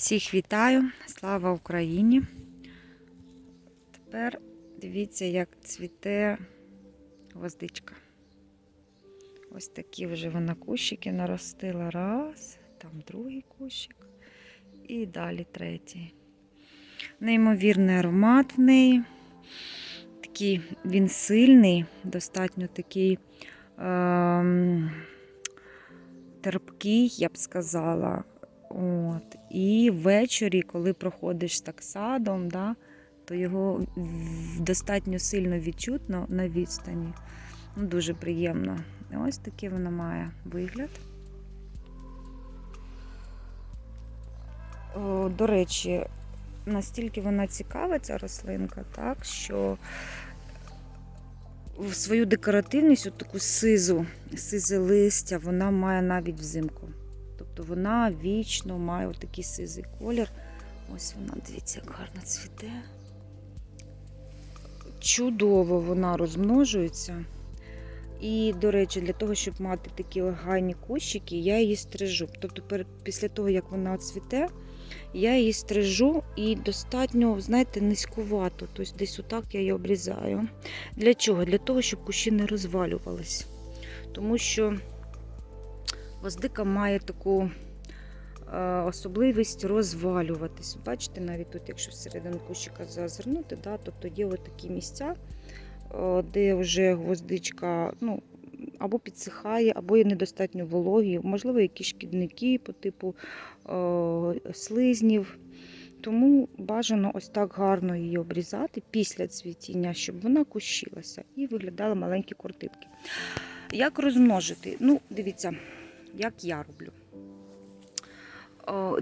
Всіх вітаю, слава Україні. Тепер дивіться, як цвіте гвоздичка. Ось такі вже вона кущики наростила. Раз, там другий кущик і далі третій. Неймовірний аромат в неї. Такий він сильний, достатньо такий ем, терпкий, я б сказала. От. І ввечері, коли проходиш так садом, да, то його достатньо сильно відчутно на відстані. Ну, дуже приємно. Ось такий вона має вигляд. О, до речі, настільки вона цікава, ця рослинка, так, що свою декоративність, от таку сизу, сизе листя, вона має навіть взимку. Тобто вона вічно має отакий сизий колір. Ось вона, дивіться, як гарно цвіте. Чудово вона розмножується. І, до речі, для того, щоб мати такі гарні кущики, я її стрижу. Тобто, після того, як вона цвіте, я її стрижу і достатньо, знаєте, низькувато. Тобто десь отак я її обрізаю. Для чого? Для того, щоб кущі не розвалювались. Тому що гвоздика має таку е, особливість розвалюватись. Бачите, навіть тут, якщо всередину кущика зазирнути, да, тобто є такі місця, е, де вже гвоздичка ну, або підсихає, або є недостатньо вологі, можливо, якісь шкідники по типу е, слизнів. Тому бажано ось так гарно її обрізати після цвітіння, щоб вона кущилася і виглядали маленькі куртинки. Як розмножити? Ну, дивіться, як я роблю.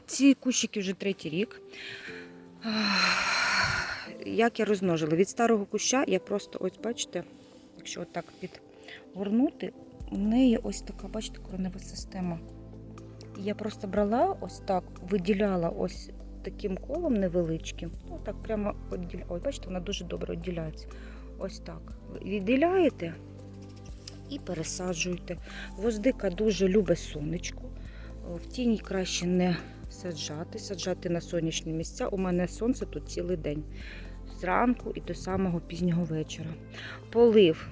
Ці кущики вже третій рік. Як я розмножила? Від старого куща я просто, ось бачите, якщо отак підгорнути, у неї ось така, бачите, коренева система. Я просто брала ось так, виділяла ось таким колом невеличким. Ну, так прямо відділя... Ось, бачите, вона дуже добре відділяється. Ось так. Відділяєте і пересаджуйте. Гвоздика дуже любить сонечко. В тіні краще не саджати, саджати на сонячні місця. У мене сонце тут цілий день. Зранку і до самого пізнього вечора. Полив.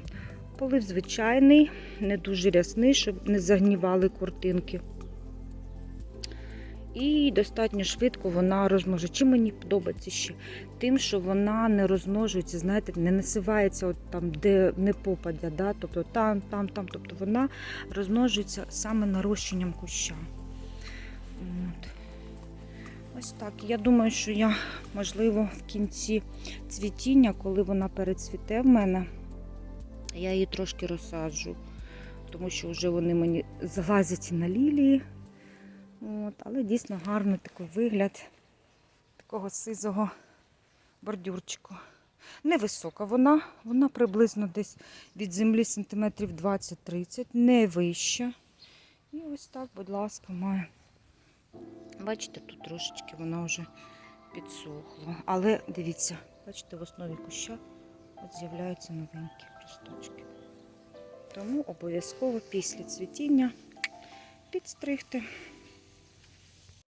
Полив звичайний, не дуже рясний, щоб не загнівали куртинки. І достатньо швидко вона розмножує. Чим мені подобається ще? Тим, що вона не розмножується, знаєте, не насивається от там, де не попадя, да? тобто там, там, там. Тобто вона розмножується саме нарощенням куща. От. Ось так. Я думаю, що я, можливо, в кінці цвітіння, коли вона перецвіте в мене, я її трошки розсаджу, тому що вже вони мені залазять на лілії. От, але дійсно гарний такий вигляд такого сизого бордюрчику. Невисока вона, вона приблизно десь від землі сантиметрів 20-30, не вища. І ось так, будь ласка, має. Бачите, тут трошечки вона вже підсохла. Але дивіться, бачите, в основі куща от з'являються новенькі росточки. Тому обов'язково після цвітіння підстригти.